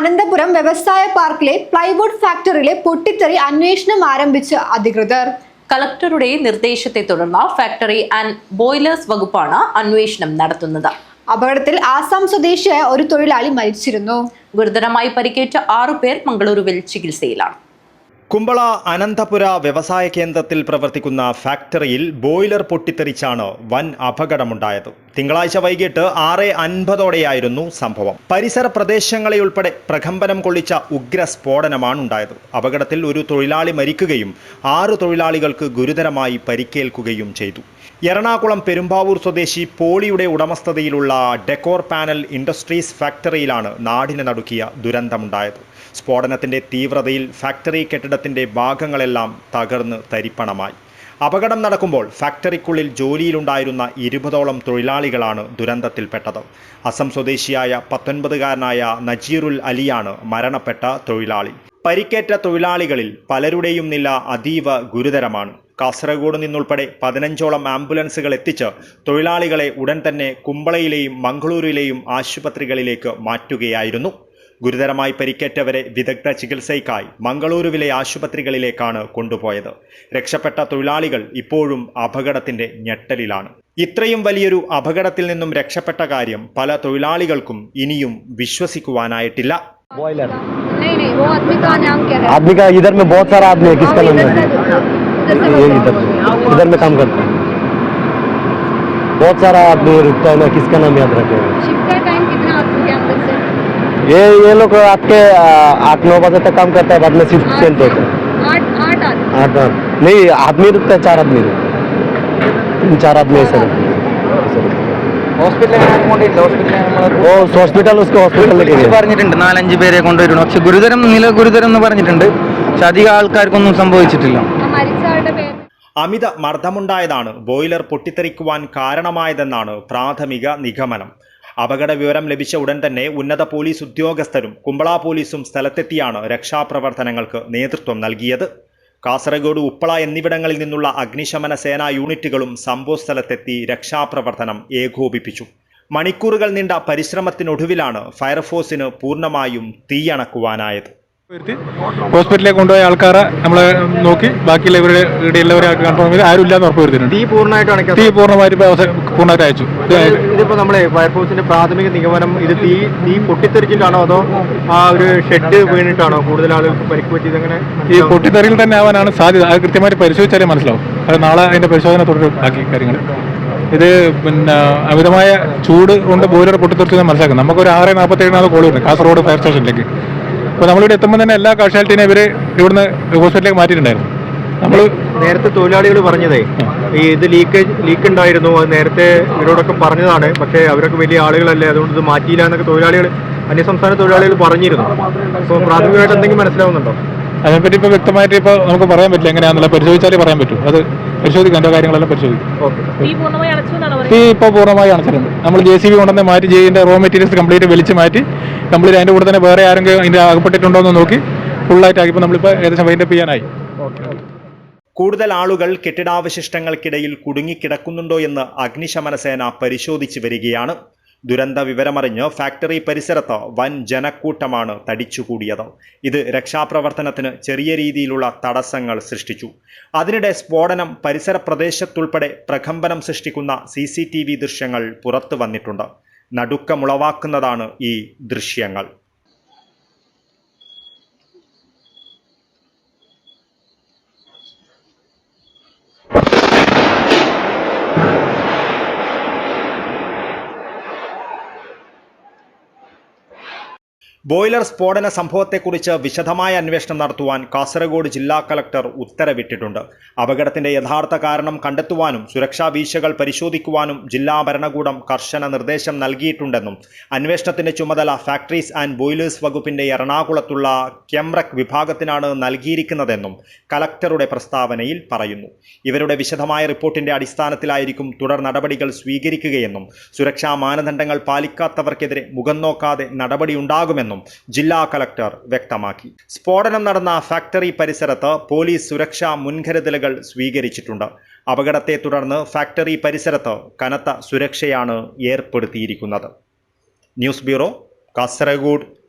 അനന്തപുരം വ്യവസായ പാർക്കിലെ പ്ലൈവുഡ് ഫാക്ടറിയിലെ പൊട്ടിത്തെറി അന്വേഷണം ആരംഭിച്ച് അധികൃതർ. കളക്ടറുടെ നിർദ്ദേശത്തെ തുടർന്ന് ഫാക്ടറി ആൻഡ് ബോയിലേഴ്സ് വകുപ്പാണ് അന്വേഷണം നടത്തുന്നത്. അപകടത്തിൽ ആസാം സ്വദേശിയായ ഒരു തൊഴിലാളി മരിച്ചിരുന്നു. ഗുരുതരമായി പരിക്കേറ്റ ആറുപേർ മംഗളൂരുവിൽ ചികിത്സയിലാണ്. കുമ്പള അനന്തപുര വ്യവസായ കേന്ദ്രത്തിൽ പ്രവർത്തിക്കുന്ന ഫാക്ടറിയിൽ ബോയിലർ പൊട്ടിത്തെറിച്ചാണ് വൻ അപകടമുണ്ടായത്. തിങ്കളാഴ്ച വൈകിട്ട് ആറ് അൻപതോടെയായിരുന്നു സംഭവം. പരിസര പ്രദേശങ്ങളെ ഉൾപ്പെടെ പ്രകമ്പനം കൊള്ളിച്ച ഉഗ്ര സ്ഫോടനമാണ് ഉണ്ടായത്. അപകടത്തിൽ ഒരു തൊഴിലാളി മരിക്കുകയും ആറ് തൊഴിലാളികൾക്ക് ഗുരുതരമായി പരിക്കേൽക്കുകയും ചെയ്തു. എറണാകുളം പെരുമ്പാവൂർ സ്വദേശി പോളിയുടെ ഉടമസ്ഥതയിലുള്ള ഡെക്കോർ പാനൽ ഇൻഡസ്ട്രീസ് ഫാക്ടറിയിലാണ് നാടിനെ നടുക്കിയ ദുരന്തമുണ്ടായത്. സ്ഫോടനത്തിന്റെ തീവ്രതയിൽ ഫാക്ടറി കെട്ടിടത്തിന്റെ ഭാഗങ്ങളെല്ലാം തകർന്ന് തരിപ്പണമായി. അപകടം നടക്കുമ്പോൾ ഫാക്ടറിക്കുള്ളിൽ ജോലിയിലുണ്ടായിരുന്ന ഇരുപതോളം തൊഴിലാളികളാണ് ദുരന്തത്തിൽപ്പെട്ടത്. അസം സ്വദേശിയായ പത്തൊൻപതുകാരനായ നജീറുൽ അലിയാണ് മരണപ്പെട്ട തൊഴിലാളി. പരിക്കേറ്റ തൊഴിലാളികളിൽ പലരുടെയും നില അതീവ ഗുരുതരമാണ്. കാസർഗോഡ് നിന്നുൾപ്പെടെ പതിനഞ്ചോളം ആംബുലൻസുകൾ എത്തിച്ച് തൊഴിലാളികളെ ഉടൻ തന്നെ കുമ്പളയിലെയും മംഗളൂരുവിലെയും ആശുപത്രികളിലേക്ക് മാറ്റുകയായിരുന്നു. ഗുരുതരമായി പരിക്കേറ്റവരെ വിദഗ്ധ ചികിത്സയ്ക്കായി മംഗളൂരുവിലെ ആശുപത്രികളിലേക്കാണ് കൊണ്ടുപോയത് രക്ഷപ്പെട്ട തൊഴിലാളികൾ ഇപ്പോഴും അപകടത്തിന്റെ ഞെട്ടലിലാണ് ഇത്രയും വലിയൊരു അപകടത്തിൽ നിന്നും രക്ഷപ്പെട്ട കാര്യം പല തൊഴിലാളികൾക്കും ഇനിയും വിശ്വസിക്കുവാനായിട്ടില്ല बॉयलर नहीं नहीं वो आदमी का नाम क्या है आदमी का इधर में बहुत सारा आदमी है किसका नाम है इधर से ये इधर इधर में काम करता है बहुत सारा आदमी रुकता है ना किसका नाम याद रखेगा ये ये लोग रात के आ, आठ नौ बजे तक काम करता है बाद में सिर्फ चेंज होता है आठ आठ आदमी आठ आठ नहीं आदमी रुकता है चार आदमी रुकता है तीन चार आदमी ऐसे रुकते हैं। ऐसे रुकते हैं। ഹോസ്പിറ്റലിൽ കൊണ്ടില്ല ഹോസ്പിറ്റലിൽ वो हॉस्पिटल उसको हॉस्पिटल लेके വിളിച്ച് गए പറഞ്ഞിട്ടുണ്ട് നാലഞ്ച് പേരെ കൊണ്ടുവരണം പക്ഷെ ഗുരുതരം നില ഗുരുതരം എന്ന് പറഞ്ഞിട്ടുണ്ട് പക്ഷെ അധികം ആൾക്കാർക്കൊന്നും സംഭവിച്ചിട്ടില്ല ആ മരിച്ച ആളുടെ പേര് അമിത മർദ്ദമുണ്ടായതാണ് ബോയിലർ പൊട്ടിത്തെറിക്കുവാൻ കാരണമായതെന്നാണ് പ്രാഥമിക നിഗമനം അപകട വിവരം ലഭിച്ച ഉടൻ തന്നെ ഉന്നത പോലീസ് ഉദ്യോഗസ്ഥരും കുമ്പള പോലീസും സ്ഥലത്തെത്തിയാണ് രക്ഷാപ്രവർത്തനങ്ങൾക്ക് നേതൃത്വം നൽകിയത്. കാസർഗോഡ് ഉപ്പള എന്നിവിടങ്ങളിൽ നിന്നുള്ള അഗ്നിശമന സേനാ യൂണിറ്റുകളും സംഭവസ്ഥലത്തെത്തി രക്ഷാപ്രവർത്തനം ഏകോപിപ്പിച്ചു. മണിക്കൂറുകൾ നീണ്ട പരിശ്രമത്തിനൊടുവിലാണ് ഫയർഫോഴ്സിന് പൂർണമായും തീയണക്കുവാനായത്. വരുത്തി. ഹോസ്പിറ്റലിലേക്ക് കൊണ്ടുപോയ ആൾക്കാരെ നമ്മൾ നോക്കി. ബാക്കിയുള്ള ഇവരുടെ ഇടയിലുള്ളവരെ കൺഫേം ചെയ്ത് ആരും ഇല്ലാന്ന് ഉറപ്പ് വരുത്തിയിട്ടുണ്ട്. തീ പൂർണമായിട്ട് തീ പൂർണമായിട്ട് പൂർണമായിട്ട് അയച്ചു. ഇത് ഇതിപ്പോ നമ്മളെ ഫയർഫോഴ്സിന്റെ പ്രാഥമിക നിഗമനം ഇത് തീ തീ പൊട്ടിത്തെറിച്ചിട്ടാണോ അതോ ആ ഒരു ഷെഡ് വീണിട്ടാണോ കൂടുതൽ ആളുകൾക്ക് പരിക്ക് പറ്റിയത് അങ്ങനെ ഈ പൊട്ടിത്തെറിയിൽ തന്നെ ആവാനാണ് സാധ്യത. അത് കൃത്യമായിട്ട് പരിശോധിച്ചാലേ മനസ്സിലാവും. അത് നാളെ അതിന്റെ പരിശോധന തുടരും ബാക്കി കാര്യങ്ങൾ ഇത് പിന്നെ അമിതമായ ചൂട് കൊണ്ട് ബോയിലർ പൊട്ടിത്തെറിച്ച് മനസ്സിലാക്കും. നമുക്കൊരു ആറ് നാൽപ്പത്തേഴിനാണ് കോളി വരുന്നത് കാസർഗോഡ് ഫയർ സ്റ്റേഷനിലേക്ക്. അപ്പോൾ നമ്മളിവിടെ എത്തുമ്പോൾ തന്നെ എല്ലാ കാഷ്വാലിറ്റിയും ഇവർ ഇവിടുന്ന് ഹോസ്പിറ്റലിലേക്ക് മാറ്റിയിട്ടുണ്ടായിരുന്നു. നമ്മൾ നേരത്തെ തൊഴിലാളികൾ പറഞ്ഞതേ ഈ ഇത് ലീക്കേജ് ലീക്ക് ഉണ്ടായിരുന്നു അത് നേരത്തെ ഇവരോടൊക്കെ പറഞ്ഞതാണ് പക്ഷേ അവരൊക്കെ വലിയ ആളുകളല്ലേ അതുകൊണ്ട് ഇത് മാറ്റിയില്ല എന്നൊക്കെ തൊഴിലാളികൾ അന്യസംസ്ഥാന തൊഴിലാളികൾ പറഞ്ഞിരുന്നു. അപ്പോൾ പ്രാഥമികമായിട്ട് എന്തെങ്കിലും മനസ്സിലാവുന്നുണ്ടോ? അതിനെപ്പറ്റി ഇപ്പോൾ വ്യക്തമായിട്ട് ഇപ്പോൾ നമുക്ക് പറയാൻ പറ്റില്ല എങ്ങനെയാണെന്നുള്ള പരിശോധിച്ചാലേ പറയാൻ പറ്റൂ. അത് പരിശോധിക്കാം എന്റെ കാര്യങ്ങളെല്ലാം പരിശോധിക്കും. തീ ഇപ്പോൾ പൂർണമായി അണച്ചിട്ടുണ്ട് നമ്മൾ ജെ സി ബി കൊണ്ടുവന്ന് മാറ്റി ജെയിന്റെ റോ മെറ്റീരിയൽസ് കംപ്ലീറ്റ് വലിച്ച് മാറ്റി കംപ്ലീറ്റ് അതിന്റെ കൂടെ തന്നെ വേറെ ആരെങ്കിലും അതിന്റെ അകപ്പെട്ടിട്ടുണ്ടോ എന്ന് നോക്കി ഫുള്ളായിട്ട് ആക്കിയപ്പോൾ നമ്മളിപ്പോൾ ഏകദേശം വൈൻഡപ്പ് ചെയ്യാനായി. കൂടുതൽ ആളുകൾ കെട്ടിടാവശിഷ്ടങ്ങൾക്കിടയിൽ കുടുങ്ങിക്കിടക്കുന്നുണ്ടോ എന്ന് അഗ്നിശമന സേന പരിശോധിച്ചു വരികയാണ്. ദുരന്ത വിവരമറിഞ്ഞ് ഫാക്ടറി പരിസരത്ത് വൻ ജനക്കൂട്ടമാണ് തടിച്ചുകൂടിയത്. ഇത് രക്ഷാപ്രവർത്തനത്തിന് ചെറിയ രീതിയിലുള്ള തടസ്സങ്ങൾ സൃഷ്ടിച്ചു. അതിനിടെ സ്ഫോടനം പരിസര പ്രദേശത്തുൾപ്പെടെ പ്രകമ്പനം സൃഷ്ടിക്കുന്ന സി സി ടി വി ദൃശ്യങ്ങൾ പുറത്തു വന്നിട്ടുണ്ട്. നടുക്കമുളവാക്കുന്നതാണ് ഈ ദൃശ്യങ്ങൾ. ബോയിലർ സ്ഫോടന സംഭവത്തെക്കുറിച്ച് വിശദമായ അന്വേഷണം നടത്തുവാൻ കാസർഗോഡ് ജില്ലാ കളക്ടർ ഉത്തരവിട്ടിട്ടുണ്ട്. അപകടത്തിന്റെ യഥാർത്ഥ കാരണം കണ്ടെത്തുവാനും സുരക്ഷാ വീഴ്ചകൾ പരിശോധിക്കുവാനും ജില്ലാ ഭരണകൂടം കർശന നിർദ്ദേശം നൽകിയിട്ടുണ്ടെന്നും അന്വേഷണത്തിന്റെ ചുമതല ഫാക്ടറീസ് ആൻഡ് ബോയിലേഴ്സ് വകുപ്പിന്റെ എറണാകുളത്തുള്ള കെംറക് വിഭാഗത്തിനാണ് നൽകിയിരിക്കുന്നതെന്നും കലക്ടറുടെ പ്രസ്താവനയിൽ പറയുന്നു. ഇവരുടെ വിശദമായ റിപ്പോർട്ടിന്റെ അടിസ്ഥാനത്തിലായിരിക്കും തുടർ നടപടികൾ സ്വീകരിക്കുകയെന്നും സുരക്ഷാ മാനദണ്ഡങ്ങൾ പാലിക്കാത്തവർക്കെതിരെ മുഖം നോക്കാതെ നടപടിയുണ്ടാകുമെന്നും ജില്ലാ കലക്ടർ വ്യക്തമാക്കി. സ്ഫോടനം നടന്ന ഫാക്ടറി പരിസരത്ത് പോലീസ് സുരക്ഷാ മുൻകരുതലുകൾ സ്വീകരിച്ചിട്ടുണ്ട്. അപകടത്തെ തുടർന്ന് ഫാക്ടറി പരിസരത്ത് കനത്ത സുരക്ഷയാണ് ഏർപ്പെടുത്തിയിരിക്കുന്നത്. News bureau Kasaragod.